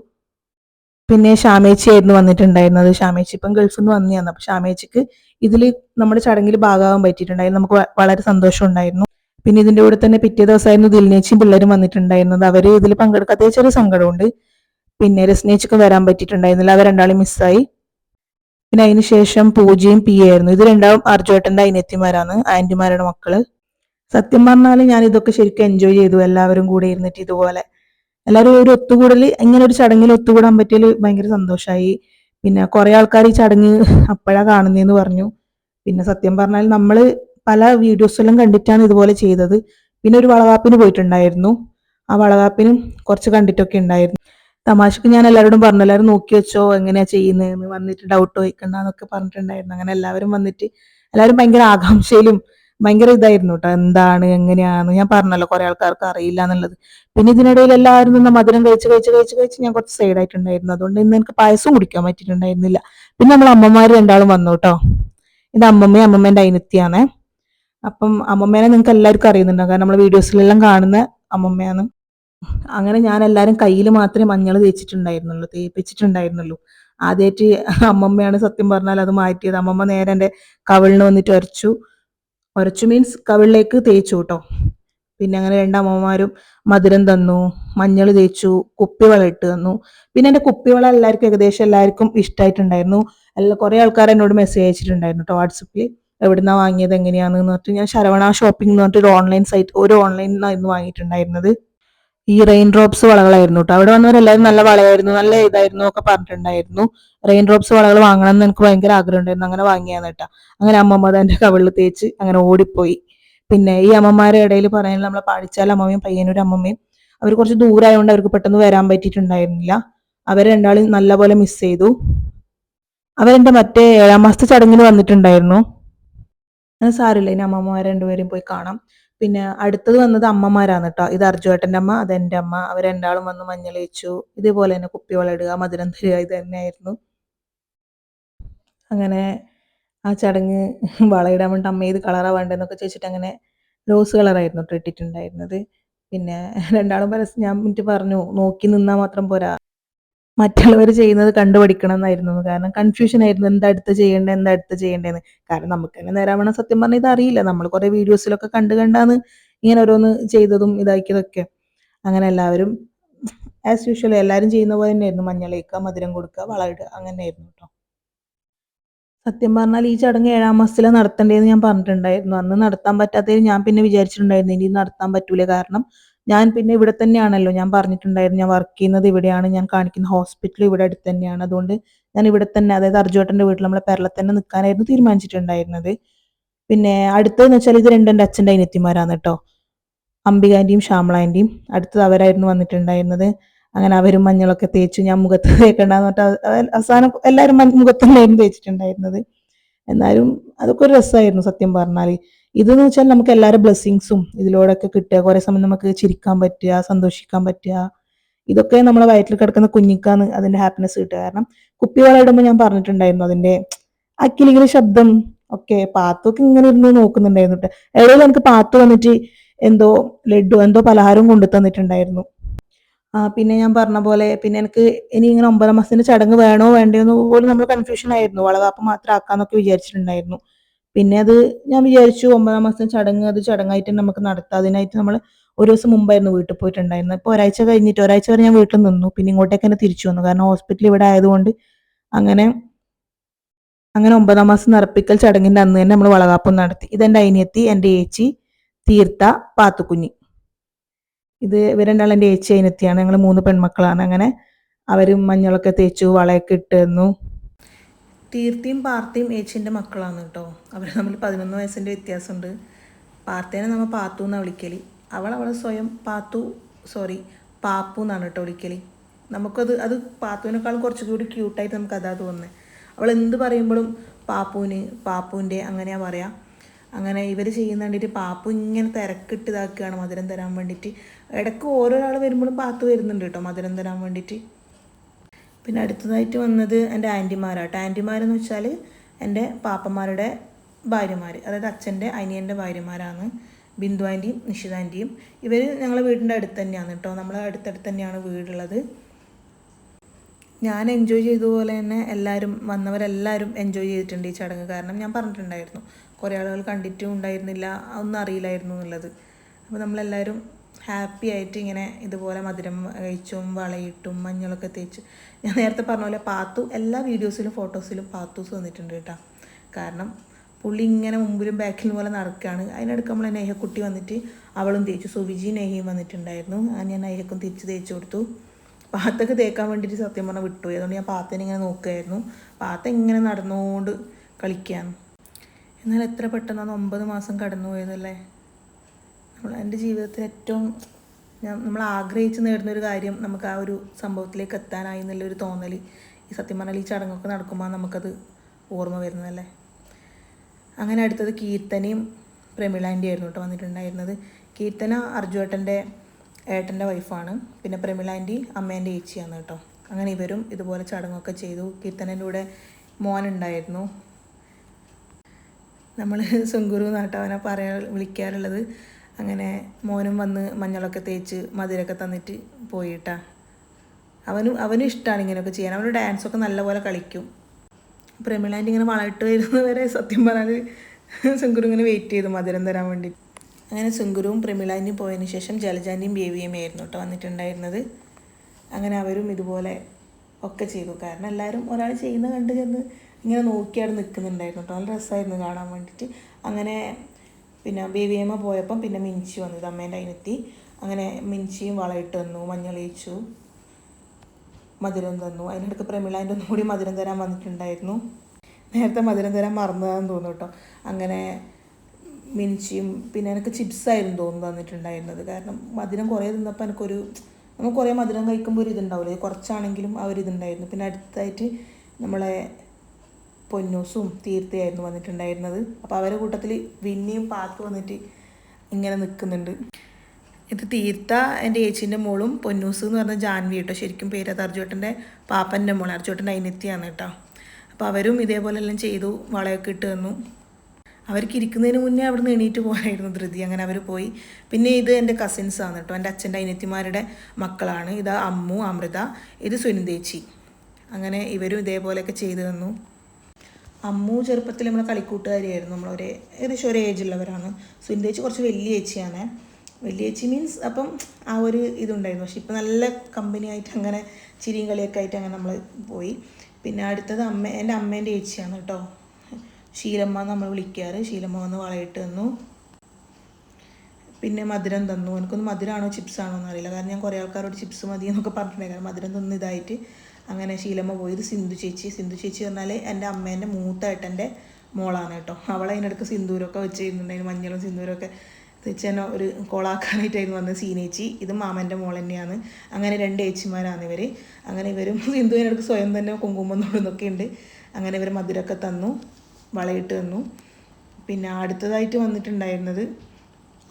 പിന്നെ ഷാമേച്ചി ആയിരുന്നു വന്നിട്ടുണ്ടായിരുന്നത്. ഷാമേച്ചി ഇപ്പം ഗൾഫിൽ നിന്ന് വന്നതാണ്. അപ്പൊ ഷാമേച്ചിക്ക് ഇതിൽ നമ്മുടെ ചടങ്ങിൽ ഭാഗമാകാൻ പറ്റിയിട്ടുണ്ടായിരുന്നു. നമുക്ക് വളരെ സന്തോഷം ഉണ്ടായിരുന്നു. പിന്നെ ഇതിന്റെ കൂടെ തന്നെ പിറ്റേ ദിവസമായിരുന്നു ദിൽനേച്ചിയും പിള്ളേരും വന്നിട്ടുണ്ടായിരുന്നത്. അവർ ഇതിൽ പങ്കെടുക്കാത്ത ചെറിയ സങ്കടമുണ്ട്. പിന്നെ രസ്നേച്ചക്കും വരാൻ പറ്റിയിട്ടുണ്ടായിരുന്നില്ല. അവർ രണ്ടാളും മിസ്സായി പിന്നെ അതിന് ശേഷം പൂജയും പി ആയിരുന്നു. ഇത് രണ്ടാവും അർജുവേട്ടന്റെ അനിയത്തിമാരാണ്. ആന്റിമാരുടെ മക്കൾ. സത്യം പറഞ്ഞാൽ ഞാൻ ഇതൊക്കെ ശരിക്കും എൻജോയ് ചെയ്തു. എല്ലാവരും കൂടെ ഇരുന്നിട്ട് ഇതുപോലെ. എല്ലാവരും ഒരു ഒത്തുകൂടൽ ഇങ്ങനെ ഒരു ചടങ്ങിൽ ഒത്തുകൂടാൻ പറ്റിയതിൽ ഭയങ്കര സന്തോഷമായി പിന്നെ കുറെ ആൾക്കാർ ഈ ചടങ്ങ് അപ്പോഴാ കാണുന്നതെന്ന് പറഞ്ഞു. പിന്നെ സത്യം പറഞ്ഞാൽ നമ്മൾ പല വീഡിയോസെല്ലാം കണ്ടിട്ടാണ് ഇതുപോലെ ചെയ്തത്. പിന്നെ ഒരു വളകാപ്പിന് പോയിട്ടുണ്ടായിരുന്നു. ആ വളകാപ്പിനും കുറച്ച് കണ്ടിട്ടൊക്കെ ഉണ്ടായിരുന്നു. തമാശക്ക് ഞാൻ എല്ലാവരോടും പറഞ്ഞു എല്ലാവരും നോക്കി വെച്ചോ എങ്ങനെയാ ചെയ്യുന്നതെന്ന് വന്നിട്ട് ഡൗട്ട് ചോദിക്കണ്ടെന്നൊക്കെ പറഞ്ഞിട്ടുണ്ടായിരുന്നു. അങ്ങനെ എല്ലാവരും വന്നിട്ട് എല്ലാവരും ഭയങ്കര ആകാംക്ഷയിലും ഭയങ്കര ഇതായിരുന്നു കേട്ടോ എന്താണ് എങ്ങനെയാണ് ഞാൻ പറഞ്ഞല്ലോ കുറെ ആൾക്കാർക്ക് അറിയില്ല എന്നുള്ളത് പിന്നെ ഇതിനിടയിൽ എല്ലാവരും നിന്ന് മധുരം കഴിച്ച് കഴിച്ച് കഴിച്ച് കഴിച്ച് ഞാൻ കുറച്ച് സൈഡ് ആയിട്ടുണ്ടായിരുന്നു. അതുകൊണ്ട് ഇന്ന് എനിക്ക് പായസം കുടിക്കാൻ പറ്റിയിട്ടുണ്ടായിരുന്നില്ല. പിന്നെ നമ്മൾ അമ്മമാർ രണ്ടാളും വന്നു കേട്ടോ ഇത് അമ്മമ്മയും അമ്മമ്മേന്റെ അയിനത്തിയാണ്. അപ്പം അമ്മമ്മേനെ നിങ്ങൾക്ക് എല്ലാവർക്കും അറിയുന്നുണ്ടാവും. കാരണം നമ്മൾ വീഡിയോസിലെല്ലാം കാണുന്ന അമ്മമ്മയാണ്. അങ്ങനെ ഞാൻ എല്ലാരും കയ്യിൽ മാത്രമേ മഞ്ഞൾ തേച്ചിട്ടുണ്ടായിരുന്നുള്ളൂ തേപ്പിച്ചിട്ടുണ്ടായിരുന്നുള്ളൂ. ആദ്യമായിട്ട് അമ്മമ്മയാണ് സത്യം പറഞ്ഞാൽ അത് മാറ്റിയത്. അമ്മമ്മ നേരെ എന്റെ കവിളിന് വന്നിട്ട് ഒരച്ചു. ഒരച്ചു മീൻസ് കവിളിലേക്ക് തേച്ചു കേട്ടോ. പിന്നെ അങ്ങനെ രണ്ടമ്മമാരും മധുരം തന്നു മഞ്ഞൾ തേച്ചു കുപ്പിവള ഇട്ട് തന്നു. പിന്നെ എന്റെ കുപ്പിവള എല്ലാവർക്കും ഏകദേശം എല്ലാവർക്കും ഇഷ്ടമായിട്ടുണ്ടായിരുന്നു എല്ലാ കുറേ ആൾക്കാർ എന്നോട് മെസ്സേജ് അയച്ചിട്ടുണ്ടായിരുന്നു കേട്ടോ വാട്സപ്പിൽ എവിടുന്നാ വാങ്ങിയത് എങ്ങനെയാണെന്ന് പറഞ്ഞിട്ട്. ഞാൻ ശരവണ ഷോപ്പിംഗ് എന്ന് പറഞ്ഞിട്ട് ഒരു ഓൺലൈൻ സൈറ്റ് ഒരു ഓൺലൈനിൽ നിന്നായിരുന്നു വാങ്ങിയിട്ടുണ്ടായിരുന്നത്. ഈ റെയിൻ ഡ്രോപ്സ് വളകളായിരുന്നു കേട്ടോ അവിടെ വന്നവരെല്ലാവരും നല്ല വളയായിരുന്നു നല്ല ഇതായിരുന്നു ഒക്കെ പറഞ്ഞിട്ടുണ്ടായിരുന്നു. റെയിൻ ഡ്രോപ്സ് വളകൾ വാങ്ങണം എന്ന് എനിക്ക് ഭയങ്കര ആഗ്രഹം ഉണ്ടായിരുന്നു അങ്ങനെ വാങ്ങിയാന്ന് കേട്ടോ അങ്ങനെ അമ്മമ്മ എന്റെ കവിളിൽ തേച്ച് അങ്ങനെ ഓടിപ്പോയി. പിന്നെ ഈ അമ്മമാരുടെ ഇടയിൽ പറയാനുള്ള നമ്മളെ പാടിച്ചാൽ അമ്മമ്മയും പയ്യനൂർ അമ്മമ്മയും അവർ കുറച്ച് ദൂരമായതുകൊണ്ട് അവർക്ക് പെട്ടെന്ന് വരാൻ പറ്റിയിട്ടുണ്ടായിരുന്നില്ല. അവർ രണ്ടാളും നല്ലപോലെ മിസ് ചെയ്തു. അവരെന്റെ മറ്റേ ഏഴാം മാസത്തെ ചടങ്ങിൽ വന്നിട്ടുണ്ടായിരുന്നു. സാറില്ല ഇനി അമ്മമാരെ രണ്ടുപേരും പോയി കാണാം. പിന്നെ അടുത്തത് വന്നത് അമ്മമാരാണ് കേട്ടോ ഇത് അർജുവേട്ടന്റെ അമ്മ അത് എന്റെ അമ്മ. അവർ രണ്ടാളും വന്ന് മഞ്ഞൾ വെച്ചു ഇതേപോലെ തന്നെ കുപ്പിവെള്ളം ഇടുക മധുരം തരിക ഇത് തന്നെയായിരുന്നു. അങ്ങനെ ആ ചടങ്ങ് വളയിടാൻ വേണ്ടി അമ്മ ഇത് കളറാണ് വേണ്ടതെന്നൊക്കെ ചോദിച്ചിട്ട് അങ്ങനെ റോസ് കളറായിരുന്നു ഇട്ടിട്ടുണ്ടായിരുന്നത്. പിന്നെ രണ്ടാളും പരസ്യം ഞാൻ എന്നിട്ട് പറഞ്ഞു നോക്കി നിന്നാൽ മാത്രം പോരാ. മറ്റുള്ളവർ ചെയ്യുന്നത് കണ്ടുപഠിക്കണം എന്നായിരുന്നു കാരണം കൺഫ്യൂഷൻ ആയിരുന്നു. എന്താ അടുത്ത് ചെയ്യേണ്ടത്? എന്താ അടുത്ത് ചെയ്യേണ്ടതെന്ന്. കാരണം നമുക്ക് തന്നെ നേരാവണം സത്യം പറഞ്ഞാൽ ഇത് അറിയില്ല. നമ്മൾ കുറെ വീഡിയോസിലൊക്കെ കണ്ടു കണ്ടാന്ന് ഇങ്ങനെ ഓരോന്ന് ചെയ്തതും ഇതാക്കിയതൊക്കെ അങ്ങനെ എല്ലാവരും ആസ് യൂഷ്വൽ എല്ലാവരും ചെയ്യുന്ന പോലെ തന്നെയായിരുന്നു. മഞ്ഞളേക്കുക മധുരം കൊടുക്കുക വളയിടുക അങ്ങനെയായിരുന്നു കേട്ടോ സത്യം പറഞ്ഞാൽ ഈ ചടങ്ങ് ഏഴാം മാസത്തിലാണ് നടത്തേണ്ടതെന്ന് ഞാൻ പറഞ്ഞിട്ടുണ്ടായിരുന്നു. അന്ന് നടത്താൻ പറ്റാത്തതിൽ ഞാൻ പിന്നെ വിചാരിച്ചിട്ടുണ്ടായിരുന്നു. ഇനി നടത്താൻ പറ്റൂല കാരണം ഞാൻ പിന്നെ ഇവിടെ തന്നെയാണല്ലോ ഞാൻ പറഞ്ഞിട്ടുണ്ടായിരുന്നു ഞാൻ വർക്ക് ചെയ്യുന്നത് ഇവിടെയാണ് ഞാൻ കാണിക്കുന്ന ഹോസ്പിറ്റൽ ഇവിടെ അടുത്ത് തന്നെയാണ്. അതുകൊണ്ട് ഞാൻ ഇവിടെ തന്നെ അതായത് അർജുവേട്ടന്റെ വീട്ടിൽ നമ്മളെ പെരള തന്നെ നിൽക്കാനായിരുന്നു തീരുമാനിച്ചിട്ടുണ്ടായിരുന്നത്. പിന്നെ അടുത്തതെന്ന് വെച്ചാൽ ഇത് രണ്ടും എന്റെ അച്ഛന്റെ അനിയത്തിമാരാണ് കേട്ടോ. അംബികാന്റെയും ശ്യാമളാന്റെയും. അടുത്തത് അവരായിരുന്നു വന്നിട്ടുണ്ടായിരുന്നത്. അങ്ങനെ അവരും മഞ്ഞളൊക്കെ തേച്ചു ഞാൻ മുഖത്ത് തേക്കണ്ടെന്ന് പറഞ്ഞിട്ട് അവസാനം എല്ലാവരും മുഖത്തന്നെയായിരുന്നു തേച്ചിട്ടുണ്ടായിരുന്നത്. എന്നാലും അതൊക്കെ ഒരു രസമായിരുന്നു സത്യം പറഞ്ഞാൽ ഇതെന്ന് വെച്ചാൽ നമുക്ക് എല്ലാവരും ബ്ലെസ്സിങ്സും ഇതിലൂടെയൊക്കെ കിട്ടുക. കുറേ സമയം നമുക്ക് ചിരിക്കാൻ പറ്റുക സന്തോഷിക്കാൻ പറ്റുക. ഇതൊക്കെ നമ്മളെ വയറ്റിൽ കിടക്കുന്ന കുഞ്ഞിക്കാന്ന് അതിന്റെ ഹാപ്പിനെസ് കിട്ടുക. കാരണം കുപ്പിവെള്ളം ഇടുമ്പോൾ ഞാൻ പറഞ്ഞിട്ടുണ്ടായിരുന്നു അതിന്റെ അക്കിലിങ്ങനെ ശബ്ദം ഒക്കെ പാത്തൊക്കെ ഇങ്ങനെ ഇരുന്ന് നോക്കുന്നുണ്ടായിരുന്നു കേട്ടോ. ഇടയിൽ എനിക്ക് പാത്ത് വന്നിട്ട് എന്തോ ലഡു എന്തോ പലഹാരം കൊണ്ടു തന്നിട്ടുണ്ടായിരുന്നു. ആ പിന്നെ ഞാൻ പറഞ്ഞ പോലെ പിന്നെ എനിക്ക് ഇനി ഇങ്ങനെ ഒമ്പതാം മാസത്തിന്റെ ചടങ്ങ് വേണോ വേണ്ടയോ എന്ന് പോലും നമ്മൾ കൺഫ്യൂഷൻ ആയിരുന്നു. വളകാപ്പ് മാത്രം ആക്കാന്നൊക്കെ വിചാരിച്ചിട്ടുണ്ടായിരുന്നു. പിന്നെ അത് ഞാൻ വിചാരിച്ചു ഒമ്പതാം മാസം ചടങ്ങ് അത് ചടങ്ങായിട്ട് നമുക്ക് നടത്താം. അതിനായിട്ട് നമ്മൾ ഒരു ദിവസം മുമ്പായിരുന്നു വീട്ടിൽ പോയിട്ടുണ്ടായിരുന്നത് ഇപ്പോൾ ഒരാഴ്ച കഴിഞ്ഞിട്ട് ഒരാഴ്ച വരെ ഞാൻ വീട്ടിൽ നിന്നു. പിന്നെ ഇങ്ങോട്ടേക്ക് തന്നെ തിരിച്ചു വന്നു. കാരണം ഹോസ്പിറ്റൽ ഇവിടെ ആയതുകൊണ്ട് അങ്ങനെ അങ്ങനെ ഒമ്പതാം മാസം നിറപ്പിക്കൽ ചടങ്ങിന്റെ അന്ന് തന്നെ നമ്മൾ വളകാപ്പം നടത്തി. ഇതെന്റെ അനിയത്തി എന്റെ ഏച്ചി തീർത്ത പാത്തുക്കുഞ്ഞി. ഇത് ഇവരെണ്ടാൾ എന്റെ ഏച്ചി അനിയത്തിയാണ്. ഞങ്ങൾ മൂന്ന് പെൺമക്കളാണ്. അങ്ങനെ അവരും മഞ്ഞളൊക്കെ തേച്ചു വളയൊക്കെ ഇട്ട് തന്നു. തീർത്തിയും പാർത്തിയും ഏച്ചിന്റെ മക്കളാണ് കേട്ടോ. അവർ തമ്മിൽ പതിനൊന്ന് വയസ്സിന്റെ വ്യത്യാസമുണ്ട്. പാർത്തേനെ നമ്മൾ പാത്തു എന്നാണ് വിളിക്കൽ അവൾ അവളെ സ്വയം പാത്തു സോറി പാപ്പു എന്നാണ് കേട്ടോ വിളിക്കൽ നമുക്കത് അത് പാത്തുവിനേക്കാളും കുറച്ചുകൂടി ക്യൂട്ടായിട്ട് നമുക്ക് അതാ തോന്നുന്നത് അവൾ എന്ത് പറയുമ്പോഴും പാപ്പുവിന് പാപ്പുവിന്റെ അങ്ങനെയാ പറയാം. അങ്ങനെ ഇവർ ചെയ്യുന്ന വേണ്ടിയിട്ട് പാപ്പു ഇങ്ങനെ തിരക്കിട്ട് ഇതാക്കുകയാണ് മധുരം തരാൻ വേണ്ടിയിട്ട്. ഇടയ്ക്ക് ഓരോരാൾ വരുമ്പോഴും പാത്തു വരുന്നുണ്ട് കേട്ടോ മധുരം തരാൻ വേണ്ടിയിട്ട്. പിന്നെ അടുത്തതായിട്ട് വന്നത് എന്റെ ആന്റിമാരാട്ടോ ആന്റിമാരെന്ന് വെച്ചാൽ എന്റെ പാപ്പന്മാരുടെ ഭാര്യമാർ അതായത് അച്ഛന്റെ അനിയന്റെ ഭാര്യമാരാണ്. ബിന്ദു ആന്റിയും നിഷിത ആന്റിയും. ഇവർ ഞങ്ങളെ വീടിന്റെ അടുത്ത് തന്നെയാണ് കേട്ടോ നമ്മളെ അടുത്തടുത്ത് തന്നെയാണ് വീടുള്ളത്. ഞാൻ എൻജോയ് ചെയ്ത പോലെ തന്നെ എല്ലാവരും വന്നവരെല്ലാവരും എൻജോയ് ചെയ്തിട്ടുണ്ട് ഈ ചടങ്ങ്. കാരണം ഞാൻ പറഞ്ഞിട്ടുണ്ടായിരുന്നു കുറേ ആളുകൾ കണ്ടിട്ടും ഉണ്ടായിരുന്നില്ല ഒന്നും അറിയില്ലായിരുന്നു എന്നുള്ളത്. അപ്പോൾ നമ്മളെല്ലാവരും ഹാപ്പി ആയിട്ട് ഇങ്ങനെ ഇതുപോലെ മധുരം കഴിച്ചും വളയിട്ടും മഞ്ഞളൊക്കെ തേച്ച് ഞാൻ നേരത്തെ പറഞ്ഞ പോലെ പാത്തു എല്ലാ വീഡിയോസിലും ഫോട്ടോസിലും പാത്തൂസ് വന്നിട്ടുണ്ട് കേട്ടോ. കാരണം പുള്ളി ഇങ്ങനെ മുമ്പിലും ബാക്കിലും പോലെ നടക്കുകയാണ് അതിനിടയ്ക്ക് നമ്മളെ നെഹക്കുട്ടി വന്നിട്ട് അവളും തേച്ചു. സുവിജി നെഹയും വന്നിട്ടുണ്ടായിരുന്നു. ഞാൻ നെഹക്കും തിരിച്ച് തേച്ച് കൊടുത്തു. പാത്തൊക്കെ തേക്കാൻ വേണ്ടിയിട്ട് സത്യം പറഞ്ഞാൽ വിട്ടു അതുകൊണ്ട് ഞാൻ പാത്തേനെ ഇങ്ങനെ നോക്കുകയായിരുന്നു പാത്ത ഇങ്ങനെ നടന്നുകൊണ്ട് കളിക്കുകയാണ് എന്നാൽ എത്ര പെട്ടെന്നാണ് ഒമ്പത് മാസം കടന്നു പോയതല്ലേ എന്റെ ജീവിതത്തിൽ ഏറ്റവും നമ്മൾ ആഗ്രഹിച്ച് നേടുന്ന ഒരു കാര്യം നമുക്ക് ആ ഒരു സംഭവത്തിലേക്ക് എത്താനായി എന്നുള്ളൊരു തോന്നൽ ഈ സത്യം പറഞ്ഞാൽ ഈ ചടങ്ങൊക്കെ നടക്കുമ്പോൾ നമുക്കത് ഓർമ്മ വരുന്നതല്ലേ? അങ്ങനെ അടുത്തത് കീർത്തനയും പ്രമിളാന്റെ ആയിരുന്നു കേട്ടോ വന്നിട്ടുണ്ടായിരുന്നത്. കീർത്തന അർജുവേട്ടന്റെ ഏട്ടന്റെ വൈഫാണ്. പിന്നെ പ്രമിളാന്റെ അമ്മേന്റെ ഏച്ചിയാണ് കേട്ടോ. അങ്ങനെ ഇവരും ഇതുപോലെ ചടങ്ങൊക്കെ ചെയ്തു. കീർത്തനന്റെ കൂടെ മോനുണ്ടായിരുന്നു. നമ്മൾ സുങ്കുരു നാട്ടവനെ പറയാ വിളിക്കാറുള്ളത്. അങ്ങനെ മോനും വന്ന് മഞ്ഞളൊക്കെ തേച്ച് മധുരമൊക്കെ തന്നിട്ട് പോയിട്ടാ. അവനും അവനും ഇഷ്ടമാണ് ഇങ്ങനെയൊക്കെ ചെയ്യാൻ. അവന് ഡാൻസൊക്കെ നല്ലപോലെ കളിക്കും. പ്രമിളാന്റെ ഇങ്ങനെ വളർട്ട് വരുന്നത് വരെ സത്യം പറഞ്ഞാൽ സുങ്കുരു ഇങ്ങനെ വെയിറ്റ് ചെയ്തു മധുരം തരാൻ വേണ്ടി. അങ്ങനെ സുങ്കുരുവും പ്രമിളാന്റെയും പോയതിന് ശേഷം ജലജാന്റെയും ആയിരുന്നു കേട്ടോ വന്നിട്ടുണ്ടായിരുന്നത്. അങ്ങനെ അവരും ഇതുപോലെ ഒക്കെ ചെയ്തു. കാരണം എല്ലാവരും ഒരാൾ ചെയ്യുന്ന കണ്ട് ചെന്ന് ഇങ്ങനെ നോക്കിയാണ് നിൽക്കുന്നുണ്ടായിരുന്നു കേട്ടോ നല്ല രസമായിരുന്നു കാണാൻ വേണ്ടിയിട്ട്. അങ്ങനെ പിന്നെ ബേബിയമ്മ പോയപ്പം പിന്നെ മിഞ്ചി വന്നത് അമ്മേന്റെ അതിനെത്തി അങ്ങനെ മിഞ്ചിയും വളയിട്ട് തന്നു മഞ്ഞളിച്ചു മധുരം തന്നു. അതിനിടയ്ക്ക് പ്രമിളാന്റെ ഒന്നും കൂടി മധുരം തരാൻ വന്നിട്ടുണ്ടായിരുന്നു. നേരത്തെ മധുരം തരാൻ മറന്നതാന്ന് തോന്നുന്നു കേട്ടോ. അങ്ങനെ മിനിച്ചിയും പിന്നെ എനിക്ക് ചിപ്സായിരുന്നു തോന്നുന്നു തന്നിട്ടുണ്ടായിരുന്നത്. കാരണം മധുരം കുറേ തിന്നപ്പോൾ എനിക്കൊരു നമുക്ക് കുറേ മധുരം കഴിക്കുമ്പോൾ ഒരു ഇതുണ്ടാവില്ലേ? കുറച്ചാണെങ്കിലും ആ ഒരു ഇതുണ്ടായിരുന്നു. പിന്നെ അടുത്തായിട്ട് നമ്മളെ പൊന്നൂസും തീർത്തയായിരുന്നു വന്നിട്ടുണ്ടായിരുന്നത്. അപ്പോൾ അവരുടെ കൂട്ടത്തിൽ വിന്നിയും പാത്തു വന്നിട്ട് ഇങ്ങനെ നിൽക്കുന്നുണ്ട് ഇത് തീർത്ത എന്റെ ഏച്ചിന്റെ മോളും പൊന്നൂസ് എന്ന് പറഞ്ഞ ജാൻവി കേട്ടോ. ശരിക്കും പേര് അത് അർജുട്ടന്റെ പാപ്പന്റെ മോൾ അർജുട്ടന്റെ അതിനെത്തിയാണ് കേട്ടോ. അപ്പോൾ അവരും ഇതേപോലെ എല്ലാം ചെയ്തു വളയൊക്കെ ഇട്ട് തന്നു. അവർക്ക് ഇരിക്കുന്നതിന് മുന്നേ അവിടെ നിന്ന് എണീറ്റ് പോയായിരുന്നു ധൃതി. അങ്ങനെ അവർ പോയി. പിന്നെ ഇത് എന്റെ കസിൻസ് ആണ് കേട്ടോ. എന്റെ അച്ഛന്റെ അനിയത്തിമാരുടെ മക്കളാണ്. ഇത് അമ്മു അമൃത ഇത് സുനിന്ദേച്ചി അങ്ങനെ ഇവരും ഇതേപോലെയൊക്കെ ചെയ്തു തന്നു. അമ്മു ചെറുപ്പത്തിൽ നമ്മളെ കളിക്കൂട്ടുകാരിയായിരുന്നു. നമ്മളൊരു ഏകദേശം ഒരേ ഏജുള്ളവരാണ് സുനിതേച്ചി കുറച്ച് വലിയ ചേച്ചിയാണ്. വലിയ ചേച്ചി മീൻസ് അപ്പം ആ ഒരു ഇതുണ്ടായിരുന്നു. പക്ഷെ ഇപ്പം നല്ല കമ്പനി ആയിട്ട് അങ്ങനെ ചിരിയും കളിയൊക്കെ ആയിട്ട് അങ്ങനെ നമ്മൾ പോയി. പിന്നെ അടുത്തത് അമ്മ എന്റെ അമ്മേന്റെ ചേച്ചിയാണ് കേട്ടോ. ശീലമ്മ നമ്മൾ വിളിക്കാറ്. ശീലമ്മ വന്ന് വളയിട്ട് തന്നു. പിന്നെ മധുരം തന്നു. എനിക്കൊന്ന് മധുരമാണോ ചിപ്സ് ആണോ എന്നറിയില്ല കാരണം ഞാൻ കുറേ ആൾക്കാരോട് ചിപ്സ് മതി എന്നൊക്കെ പറഞ്ഞിട്ടുണ്ടായിരുന്നു. മധുരം തന്നു ഇതായിട്ട് അങ്ങനെ ശീലമ്മ പോയി. ഇത് സിന്ധു ചേച്ചി. സിന്ധു ചേച്ചി പറഞ്ഞാൽ എന്റെ അമ്മേന്റെ മൂത്ത ഏട്ടന്റെ മോളാണ് കേട്ടോ. അവൾ അതിനിടയ്ക്ക് സിന്ദൂരമൊക്കെ വെച്ച് തരുന്നുണ്ടായിരുന്നു മഞ്ഞളും സിന്ദൂരമൊക്കെ തീർച്ചയായും ഒരു കോളാക്കാനായിട്ടായിരുന്നു വന്നത് സീനേച്ചി ഇത് മാമന്റെ മോൾ തന്നെയാണ്. അങ്ങനെ രണ്ട് ഏച്ചിമാരാണ് ഇവർ അങ്ങനെ ഇവരും സിന്ധുവിനടുക്ക് സ്വയം തന്നെ കുങ്കുമം തൊടുന്നൊക്കെ ഉണ്ട്. അങ്ങനെ ഇവർ മധുരമൊക്കെ തന്നു വളയിട്ട് തന്നു. പിന്നെ അടുത്തതായിട്ട് വന്നിട്ടുണ്ടായിരുന്നത്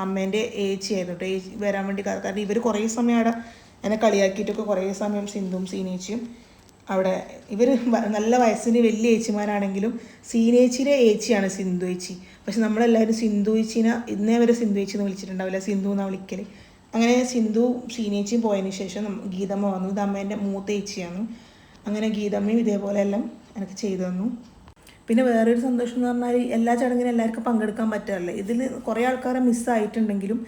അമ്മേന്റെ ഏച്ചിയായിരുന്നു കേട്ടോ. ഏച്ചി വരാൻ വേണ്ടി കാരണം ഇവർ കുറേ സമയം അവിടെ എന്നെ കളിയാക്കിയിട്ടൊക്കെ കുറേ സമയം സിന്ധുവും സീനേച്ചിയും അവിടെ ഇവർ നല്ല വയസ്സിന് വലിയ ഏച്ചിമാരാണെങ്കിലും സീനേച്ചിയിലെ ഏച്ചിയാണ് സിന്ധു ഏച്ചി. പക്ഷെ നമ്മളെല്ലാവരും സിന്ധു ഏച്ചിനെ ഇന്നേ വരെ സിന്ധു ഏച്ചി എന്ന് വിളിച്ചിട്ടുണ്ടാവില്ല. സിന്ധു എന്നാണ് വിളിക്കൽ അങ്ങനെ സിന്ധു സീനേച്ചിയും പോയതിന് ശേഷം ഗീതമ്മ വന്നു. ഇത് അമ്മേന്റെ മൂത്ത ഏച്ചിയാണ്. അങ്ങനെ ഗീതമ്മയും ഇതേപോലെ എല്ലാം എനിക്ക് ചെയ്തു തന്നു. പിന്നെ വേറൊരു സന്തോഷം എന്ന് പറഞ്ഞാൽ എല്ലാ ചടങ്ങിനും എല്ലാവർക്കും പങ്കെടുക്കാൻ പറ്റാറില്ല. ഇതിൽ കുറേ ആൾക്കാരെ മിസ്സായിട്ടുണ്ടെങ്കിലും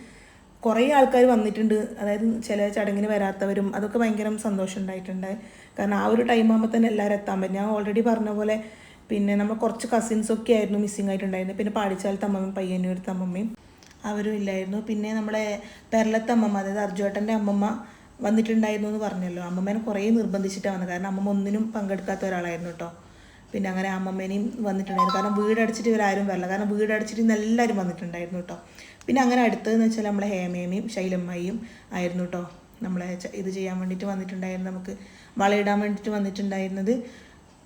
കുറേ ആൾക്കാർ വന്നിട്ടുണ്ട്. അതായത് ചില ചടങ്ങിന് വരാത്തവരും അതൊക്കെ ഭയങ്കര സന്തോഷം ഉണ്ടായിട്ടുണ്ട്. കാരണം ആ ഒരു ടൈം ആകുമ്പോൾ തന്നെ എല്ലാവരും എത്താൻ പറ്റും. ഞാൻ ഓൾറെഡി പറഞ്ഞ പോലെ പിന്നെ നമ്മൾ കുറച്ച് കസിൻസ് ഒക്കെ ആയിരുന്നു മിസ്സിങ് ആയിട്ടുണ്ടായിരുന്നത് പിന്നെ പാടിച്ചാലത്തെ അമ്മമ്മയും പയ്യന്നൂരത്തെ അമ്മമ്മയും അവരും ഇല്ലായിരുന്നു. പിന്നെ നമ്മുടെ പെരലത്ത് അമ്മമ്മ അതായത് അർജുവേട്ടന്റെ അമ്മമ്മ വന്നിട്ടുണ്ടായിരുന്നു എന്ന് പറഞ്ഞല്ലോ. അമ്മമ്മേനെ കുറേ നിർബന്ധിച്ചിട്ടാണ് വന്നത്. കാരണം അമ്മമ്മ ഒന്നിനും പങ്കെടുക്കാത്ത ഒരാളായിരുന്നു കേട്ടോ പിന്നെ അങ്ങനെ അമ്മമ്മേനെയും വന്നിട്ടുണ്ടായിരുന്നു. കാരണം വീടടച്ചിട്ട് ഇവരാരും വരില്ല. കാരണം വീടടച്ചിട്ട് ഇന്ന് എല്ലാവരും വന്നിട്ടുണ്ടായിരുന്നു കേട്ടോ പിന്നെ അങ്ങനെ അടുത്തതെന്ന് വെച്ചാൽ നമ്മളെ ഹേമേമയും ശൈലമ്മയും ആയിരുന്നു കേട്ടോ നമ്മളെ ഇത് ചെയ്യാൻ വേണ്ടിയിട്ട് വന്നിട്ടുണ്ടായിരുന്നു നമുക്ക് വളയിടാൻ വേണ്ടിയിട്ട് വന്നിട്ടുണ്ടായിരുന്നത്.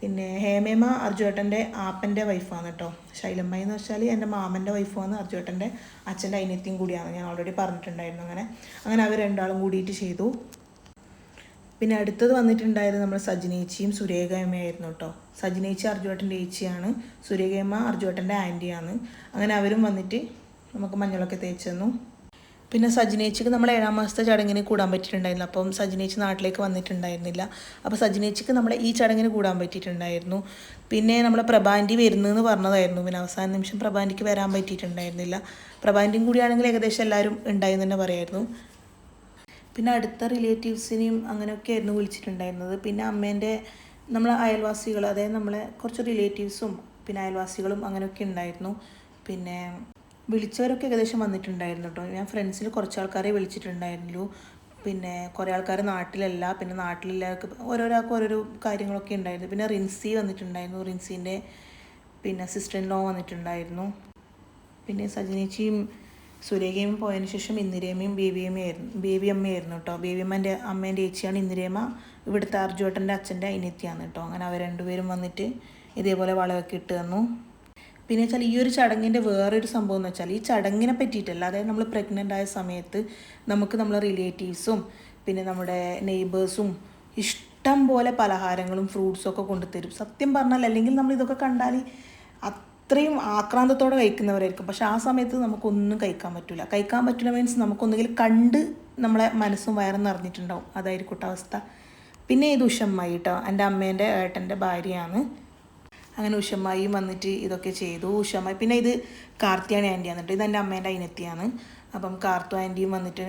പിന്നെ ഹേമേമ അർജുവേട്ടന്റെ ആപ്പന്റെ വൈഫാണ് കേട്ടോ ശൈലമ്മ എന്ന് വെച്ചാൽ എന്റെ മാമന്റെ വൈഫാണ് അർജുവേട്ടന്റെ അച്ഛന്റെ അനിയത്തിയും കൂടിയാണ്. ഞാൻ ഓൾറെഡി പറഞ്ഞിട്ടുണ്ടായിരുന്നു അങ്ങനെ. അങ്ങനെ അവർ രണ്ടാളും കൂടിയിട്ട് ചെയ്തു. പിന്നെ അടുത്തത് വന്നിട്ടുണ്ടായിരുന്നു നമ്മൾ സജിനേച്ചിയും സുരേഖയമ്മയായിരുന്നു കേട്ടോ സജിനേച്ചി അർജുവേട്ടന്റെ ഏച്ചിയാണ്. സുരേഖയമ്മ അർജുവേട്ടന്റെ ആന്റിയാണ് അങ്ങനെ അവരും വന്നിട്ട് നമുക്ക് മഞ്ഞളൊക്കെ തേച്ച് തന്നു. പിന്നെ സജിനേച്ചിക്ക് നമ്മൾ ഏഴാം മാസത്തെ ചടങ്ങിന് കൂടാൻ പറ്റിയിട്ടുണ്ടായിരുന്നു അപ്പം സജിനേച്ചി നാട്ടിലേക്ക് വന്നിട്ടുണ്ടായിരുന്നില്ല. അപ്പോൾ സജിനേച്ചിക്ക് നമ്മളെ ഈ ചടങ്ങിന് കൂടാൻ പറ്റിയിട്ടുണ്ടായിരുന്നു. പിന്നെ നമ്മളെ പ്രഭാന്റി വരുന്നതെന്ന് പറഞ്ഞതായിരുന്നു. പിന്നെ അവസാന നിമിഷം പ്രഭാന്റിക്ക് വരാൻ പറ്റിയിട്ടുണ്ടായിരുന്നില്ല. പ്രഭാന്റിയും കൂടിയാണെങ്കിൽ ഏകദേശം എല്ലാവരും ഉണ്ടായെന്ന് തന്നെ പറയായിരുന്നു. പിന്നെ അടുത്ത റിലേറ്റീവ്സിനെയും അങ്ങനെയൊക്കെ ആയിരുന്നു വിളിച്ചിട്ടുണ്ടായിരുന്നത്. പിന്നെ അമ്മേന്റെ നമ്മളെ അയൽവാസികൾ അതായത് നമ്മളെ കുറച്ച് റിലേറ്റീവ്സും പിന്നെ അയൽവാസികളും അങ്ങനെയൊക്കെ ഉണ്ടായിരുന്നു. പിന്നെ വിളിച്ചവരൊക്കെ ഏകദേശം വന്നിട്ടുണ്ടായിരുന്നു കേട്ടോ ഞാൻ ഫ്രണ്ട്സിൽ കുറച്ച് ആൾക്കാരെ വിളിച്ചിട്ടുണ്ടായിരുന്നുള്ളൂ പിന്നെ കുറേ ആൾക്കാർ നാട്ടിലല്ല പിന്നെ നാട്ടിലുള്ളവർക്ക് ഓരോരാൾക്ക് ഓരോരോ കാര്യങ്ങളൊക്കെ ഉണ്ടായിരുന്നു. പിന്നെ റിൻസി വന്നിട്ടുണ്ടായിരുന്നു റിൻസിന്റെ പിന്നെ സിസ്റ്റർ ലോ വന്നിട്ടുണ്ടായിരുന്നു. പിന്നെ സജിനേച്ചിയും സുരേഖയും പോയതിന് ശേഷം ഇന്ദിരേമയും ബേബിയമ്മയായിരുന്നു ബേബി അമ്മയായിരുന്നു കേട്ടോ ബേബി അമ്മേന്റെ അമ്മേന്റെ ഏച്ചിയാണ് ഇന്ദിരേമ ഇവിടുത്തെ അർജുവേട്ടന്റെ അച്ഛന്റെ അനിയത്തിയാണ് കേട്ടോ അങ്ങനെ അവർ രണ്ടുപേരും വന്നിട്ട് ഇതേപോലെ വളമൊക്കെ ഇട്ട് തന്നു. പിന്നെ വെച്ചാൽ ഈ ഒരു ചടങ്ങിന്റെ വേറൊരു സംഭവം എന്ന് വെച്ചാൽ ഈ ചടങ്ങിനെ പറ്റിയിട്ടല്ല. അതായത് നമ്മൾ പ്രഗ്നന്റ് ആയ സമയത്ത് നമുക്ക് നമ്മളെ റിലേറ്റീവ്സും പിന്നെ നമ്മുടെ നെയ്ബേഴ്സും ഇഷ്ടം പോലെ പലഹാരങ്ങളും ഫ്രൂട്ട്സും ഒക്കെ കൊണ്ടുതരും. സത്യം പറഞ്ഞാൽ അല്ലെങ്കിൽ നമ്മൾ ഇതൊക്കെ കണ്ടാൽ അത്രയും ആക്രാന്തത്തോടെ കഴിക്കുന്നവരായിരിക്കും. പക്ഷെ ആ സമയത്ത് നമുക്കൊന്നും കഴിക്കാൻ പറ്റില്ല കഴിക്കാൻ പറ്റില്ല മീൻസ് നമുക്കൊന്നുകിൽ കണ്ട് നമ്മളെ മനസ്സും വയറും നിറഞ്ഞിട്ടുണ്ടാവും. അതായിരിക്കും അവസ്ഥ പിന്നെ ഇത് ഉഷമ്മായി കേട്ടോ എന്റെ അമ്മേന്റെ ഏട്ടന്റെ ഭാര്യയാണ്. അങ്ങനെ ഉഷമ്മായിയും വന്നിട്ട് ഇതൊക്കെ ചെയ്തു. ഉഷമ്മായി പിന്നെ ഇത് കാർത്തിയാണി ആന്റിയാണ് കേട്ടോ. ഇത് എന്റെ അമ്മേന്റെ അതിനെത്തിയാണ് അപ്പം കാർത്തു ആന്റിയും വന്നിട്ട്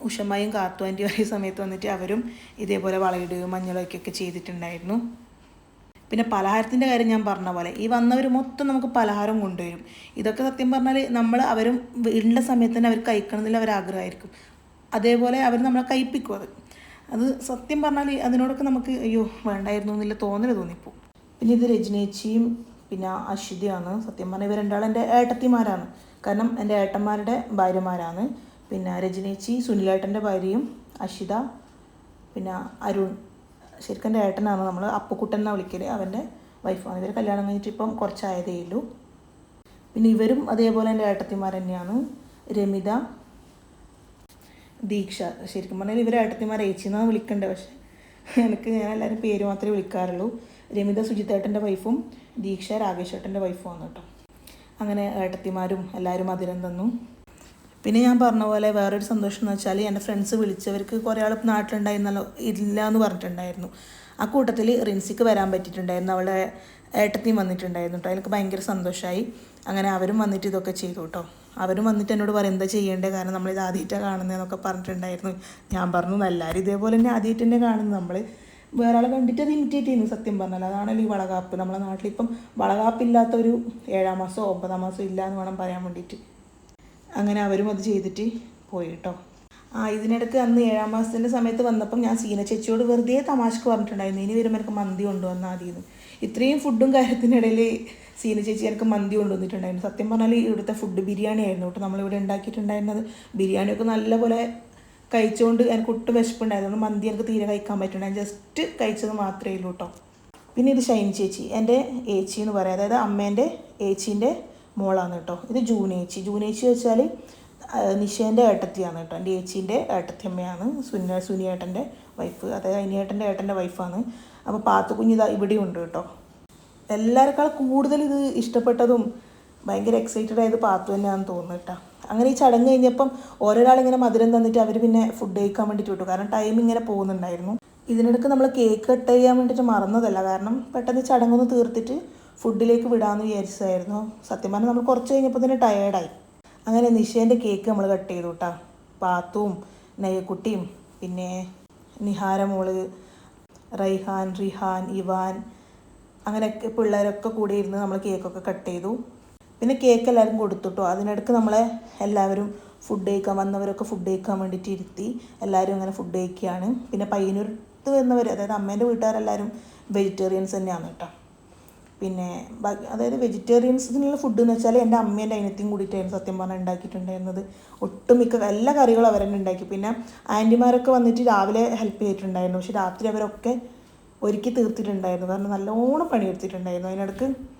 ഉഷമ്മയും കാർത്തു ആന്റിയും ഒരേ സമയത്ത് വന്നിട്ട് അവരും ഇതേപോലെ വളയിടുകയും മഞ്ഞളൊക്കെയൊക്കെ ചെയ്തിട്ടുണ്ടായിരുന്നു. പിന്നെ പലഹാരത്തിന്റെ കാര്യം ഞാൻ പറഞ്ഞ പോലെ ഈ വന്നവർ മൊത്തം നമുക്ക് പലഹാരം കൊണ്ടുവരും. ഇതൊക്കെ സത്യം പറഞ്ഞാൽ നമ്മൾ അവരും വീടിന്റെ സമയത്ത് തന്നെ അവർ കഴിക്കണമെന്നില്ല അവർ ആഗ്രഹമായിരിക്കും. അതേപോലെ അവർ നമ്മളെ കഴിപ്പിക്കും അത്. അത് സത്യം പറഞ്ഞാൽ അതിനോടൊക്കെ നമുക്ക് അയ്യോ വേണ്ടായിരുന്നു എന്നില്ല തോന്നൽ തോന്നിപ്പോ പിന്നെ ഇത് രജനേച്ചിയും പിന്നെ അശ്വതിയാണ്. സത്യം പറഞ്ഞാൽ ഇവർ രണ്ടാളും എന്റെ ഏട്ടത്തിമാരാണ്. കാരണം എന്റെ ഏട്ടന്മാരുടെ ഭാര്യമാരാണ്. പിന്നെ രജനേച്ചി സുനിലേട്ടന്റെ ഭാര്യയും അശ്വിത പിന്നെ അരുൺ. ശരിക്കും എന്റെ ഏട്ടനാണ് നമ്മൾ അപ്പുക്കുട്ടൻ എന്നാണ് വിളിക്കൽ അവന്റെ വൈഫാണ്. ഇവർ കല്യാണം കഴിഞ്ഞിട്ട് ഇപ്പം കുറച്ചായതേ ഉള്ളൂ. പിന്നെ ഇവരും അതേപോലെ എന്റെ ഏട്ടത്തിമാർ തന്നെയാണ്. രമിത ദീക്ഷ. ശരിക്കും പറഞ്ഞാൽ ഇവർ ഏട്ടത്തിമാർ ഏച്ചി എന്നാണ് വിളിക്കേണ്ടത് പക്ഷേ എനിക്ക് ഞാൻ എല്ലാവരും പേര് മാത്രമേ വിളിക്കാറുള്ളൂ. രമിത സുജിത്തേട്ടന്റെ വൈഫും ദീക്ഷ രാകേഷേട്ടന്റെ വൈഫും വൈഫുമാണ് കേട്ടോ. അങ്ങനെ ഏട്ടത്തിമാരും എല്ലാവരും മധുരം തന്നു. പിന്നെ ഞാൻ പറഞ്ഞ പോലെ വേറൊരു സന്തോഷം എന്ന് വെച്ചാൽ എന്റെ ഫ്രണ്ട്സ് വിളിച്ചവർക്ക് കുറേ ആൾ നാട്ടിലുണ്ടായിരുന്നല്ലോ ഇല്ല എന്ന് പറഞ്ഞിട്ടുണ്ടായിരുന്നു. ആ കൂട്ടത്തിൽ റിൻസിക്ക് വരാൻ പറ്റിയിട്ടുണ്ടായിരുന്നു. അവളുടെ ഏട്ടത്തിയും വന്നിട്ടുണ്ടായിരുന്നു കേട്ടോ. എനിക്ക് ഭയങ്കര സന്തോഷമായി അങ്ങനെ അവരും വന്നിട്ട് ഇതൊക്കെ ചെയ്തു കേട്ടോ. അവരും വന്നിട്ട് എന്നോട് പറയും എന്താ ചെയ്യേണ്ടത് കാരണം നമ്മളിത് ആദ്യമായിട്ടാണ് കാണുന്നതെന്നൊക്കെ പറഞ്ഞിട്ടുണ്ടായിരുന്നു. ഞാൻ പറഞ്ഞു എല്ലാവരും ഇതേപോലെ തന്നെ ആദ്യമായിട്ട് തന്നെ കാണുന്നത് നമ്മൾ വേറെ ആളെ കണ്ടിട്ട് അത് ഇമിറ്റേറ്റ് ചെയ്യുന്നു സത്യം പറഞ്ഞാൽ. അതാണല്ലോ ഈ വളകാപ്പ്. നമ്മളെ നാട്ടിലിപ്പം വളകാപ്പില്ലാത്ത ഒരു ഏഴാം മാസമോ ഒമ്പതാം മാസമോ ഇല്ല എന്ന് വേണം പറയാൻ വേണ്ടിയിട്ട്. അങ്ങനെ അവരും അത് ചെയ്തിട്ട് പോയി കേട്ടോ. ആ ഇതിനിടയ്ക്ക് അന്ന് ഏഴാം മാസത്തിന്റെ സമയത്ത് വന്നപ്പം ഞാൻ സീന ചേച്ചിയോട് വെറുതെ തമാശക്ക് പറഞ്ഞിട്ടുണ്ടായിരുന്നു. ഇനി വരുമ്പോൾ എനിക്ക് മന്തി കൊണ്ടുവന്നാൽ മതിയെന്ന്. ഇത്രയും ഫുഡും കാര്യത്തിനിടയിൽ സീന ചേച്ചി എനിക്ക് മന്തി കൊണ്ടുവന്നിട്ടുണ്ടായിരുന്നു. സത്യം പറഞ്ഞാൽ ഇവിടുത്തെ ഫുഡ് ബിരിയാണി ആയിരുന്നു കേട്ടോ. നമ്മളിവിടെ ഉണ്ടാക്കിയിട്ടുണ്ടായിരുന്നത്. ബിരിയാണിയൊക്കെ നല്ലപോലെ കഴിച്ചുകൊണ്ട് എനിക്ക് ഒട്ടും വിശപ്പുണ്ടായിരുന്നു മന്തി എനിക്ക് തീരെ കഴിക്കാൻ പറ്റുന്നുണ്ടായിരുന്നു ജസ്റ്റ് കഴിച്ചത് മാത്രമേ ഉള്ളൂ കേട്ടോ പിന്നെ ഇത് ഷൈൻ ചേച്ചി. എന്റെ ഏച്ചി എന്ന് പറയാം. അതായത് അമ്മേന്റെ ഏച്ചീന്റെ മോളാണ് കേട്ടോ ഇത് ജൂനേച്ചി ജൂനേച്ചി വെച്ചാൽ നിഷേന്റെ ഏട്ടത്തിയാണ് കേട്ടോ എന്റെ ഏച്ചീന്റെ ഏട്ടത്തിയമ്മയാണ് സുനി സുനിയേട്ടന്റെ വൈഫ്. അതായത് അനിയേട്ടന്റെ ഏട്ടന്റെ വൈഫാണ്. അപ്പോൾ പാത്തുകുഞ്ഞ് ഇതാ ഇവിടെ ഉണ്ട് കേട്ടോ എല്ലാവരെക്കാൾ കൂടുതൽ ഇത് ഇഷ്ടപ്പെട്ടതും ഭയങ്കര എക്സൈറ്റഡ് ആയത് പാത്തു തന്നെയാണെന്ന് തോന്നുന്നു കേട്ടോ അങ്ങനെ ഈ ചടങ്ങ് കഴിഞ്ഞപ്പം ഓരോരാളിങ്ങനെ മധുരം തന്നിട്ട് അവർ പിന്നെ ഫുഡ് കഴിക്കാൻ വേണ്ടിയിട്ട് വിട്ടു. കാരണം ടൈം ഇങ്ങനെ പോകുന്നുണ്ടായിരുന്നു. ഇതിനിടയ്ക്ക് നമ്മൾ കേക്ക് കട്ട് ചെയ്യാൻ വേണ്ടിയിട്ട് മറന്നതല്ല. കാരണം പെട്ടെന്ന് ചടങ്ങൊന്ന് തീർത്തിട്ട് ഫുഡിലേക്ക് വിടാമെന്ന് വിചാരിച്ചതായിരുന്നു. സത്യം പറഞ്ഞാൽ നമ്മൾ കുറച്ച് കഴിഞ്ഞപ്പോൾ തന്നെ ടയേർഡായി അങ്ങനെ നിഷേന്റെ കേക്ക് നമ്മൾ കട്ട് ചെയ്തു കേട്ടോ പാത്തും നെയ്യക്കുട്ടിയും പിന്നെ നിഹാരമോൾ റൈഹാൻ റിഹാൻ ഇവാൻ അങ്ങനെയൊക്കെ പിള്ളേരൊക്കെ കൂടി ഇരുന്ന് നമ്മൾ കേക്കൊക്കെ കട്ട് ചെയ്തു. പിന്നെ കേക്ക് എല്ലാവരും കൊടുത്തുട്ടോ. അതിനിടയ്ക്ക് നമ്മളെ എല്ലാവരും ഫുഡ് കഴിക്കാൻ വന്നവരൊക്കെ ഫുഡ് കഴിക്കാൻ വേണ്ടിയിട്ട് ഇരുത്തി എല്ലാവരും അങ്ങനെ ഫുഡ് കഴിക്കുകയാണ്. പിന്നെ പയ്യന്നൂരത്ത് വരുന്നവർ അതായത് അമ്മേന്റെ വീട്ടുകാരെല്ലാവരും വെജിറ്റേറിയൻസ് തന്നെയാണ് കേട്ടോ. പിന്നെ അതായത് വെജിറ്റേറിയൻസിനുള്ള ഫുഡ് എന്ന് വെച്ചാൽ എന്റെ അമ്മേന്റെ അതിനത്തെയും കൂടിയിട്ടായിരുന്നു സത്യം പറഞ്ഞാൽ ഉണ്ടാക്കിയിട്ടുണ്ടായിരുന്നത്. ഒട്ടുമിക്ക എല്ലാ കറികളും അവരെന്നെ ഉണ്ടാക്കി. പിന്നെ ആന്റിമാരൊക്കെ വന്നിട്ട് രാവിലെ ഹെൽപ്പ് ചെയ്തിട്ടുണ്ടായിരുന്നു. പക്ഷെ രാത്രി അവരൊക്കെ ഒരുക്കി തീർത്തിട്ടുണ്ടായിരുന്നു. കാരണം നല്ലോണം പണിയെടുത്തിട്ടുണ്ടായിരുന്നു. അതിനിടക്ക്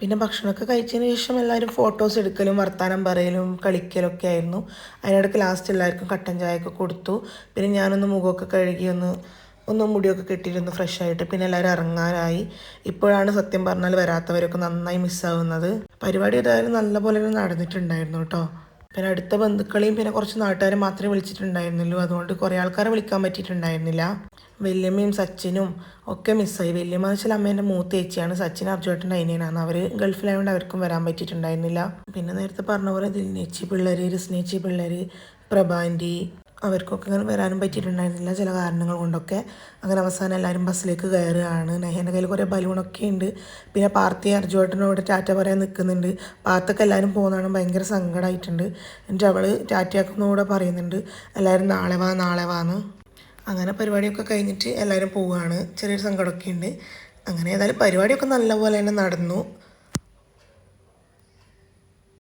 പിന്നെ ഭക്ഷണമൊക്കെ കഴിച്ചതിന് ശേഷം എല്ലാവരും ഫോട്ടോസ് എടുക്കലും വർത്തമാനം പറയലും കളിക്കലൊക്കെ ആയിരുന്നു. അതിനിടയ്ക്ക് ലാസ്റ്റ് എല്ലാവർക്കും കട്ടൻ ചായയൊക്കെ കൊടുത്തു. പിന്നെ ഞാനൊന്ന് മുഖമൊക്കെ കഴുകി ഒന്ന് ഒന്ന് മുടിയൊക്കെ കെട്ടിയിരുന്ന് ഫ്രഷ് ആയിട്ട് പിന്നെ എല്ലാവരും ഇറങ്ങാനായി. ഇപ്പോഴാണ് സത്യം പറഞ്ഞാൽ വരാത്തവരൊക്കെ നന്നായി മിസ്സാവുന്നത് പരിപാടി ഏതായാലും നല്ലപോലെ നടന്നിട്ടുണ്ടായിരുന്നു കേട്ടോ. പിന്നെ അടുത്ത ബന്ധുക്കളെയും പിന്നെ കുറച്ച് നാട്ടുകാരെ മാത്രമേ വിളിച്ചിട്ടുണ്ടായിരുന്നുള്ളൂ. അതുകൊണ്ട് കുറേ ആൾക്കാരെ വിളിക്കാൻ പറ്റിയിട്ടുണ്ടായിരുന്നില്ല. വല്യമ്മയും സച്ചിനും ഒക്കെ മിസ്സായി വല്യമ്മ എന്ന് വെച്ചാൽ അമ്മേന്റെ മൂത്ത ചേച്ചിയാണ്. സച്ചിൻ അർജുവേട്ടന്റെ അതിനാണ് അവർ ഗൾഫിലായതുകൊണ്ട് അവർക്കും വരാൻ പറ്റിയിട്ടുണ്ടായിരുന്നില്ല. പിന്നെ നേരത്തെ പറഞ്ഞ പോലെ ദിൽനേച്ചി പിള്ളേർ രസ്നേച്ചി പിള്ളേർ പ്രഭാന്റി അവർക്കൊക്കെ അങ്ങനെ വരാനും പറ്റിയിട്ടുണ്ടായിരുന്നില്ല. ചില കാരണങ്ങൾ കൊണ്ടൊക്കെ അങ്ങനെ അവസാനം എല്ലാവരും ബസ്സിലേക്ക് കയറുകയാണ്. നെഹേന്റെ കയ്യിൽ കുറേ ബലൂണൊക്കെ ഉണ്ട്. പിന്നെ പാർത്തി അർജുവേട്ടനോട് ടാറ്റ പറയാൻ നിൽക്കുന്നുണ്ട്. പാർത്തൊക്കെ എല്ലാവരും പോകുന്നതാണ് ഭയങ്കര സങ്കടമായിട്ടുണ്ട് എന്നിട്ട് അവൾ ടാറ്റയാക്കുന്നൂടെ പറയുന്നുണ്ട്. എല്ലാവരും നാളെ വാ നാളെ വാന്ന്. അങ്ങനെ പരിപാടിയൊക്കെ കഴിഞ്ഞിട്ട് എല്ലാവരും പോവുകയാണ്. ചെറിയൊരു സങ്കടമൊക്കെ ഉണ്ട്. അങ്ങനെ ഏതായാലും പരിപാടിയൊക്കെ നല്ലപോലെ തന്നെ നടന്നു.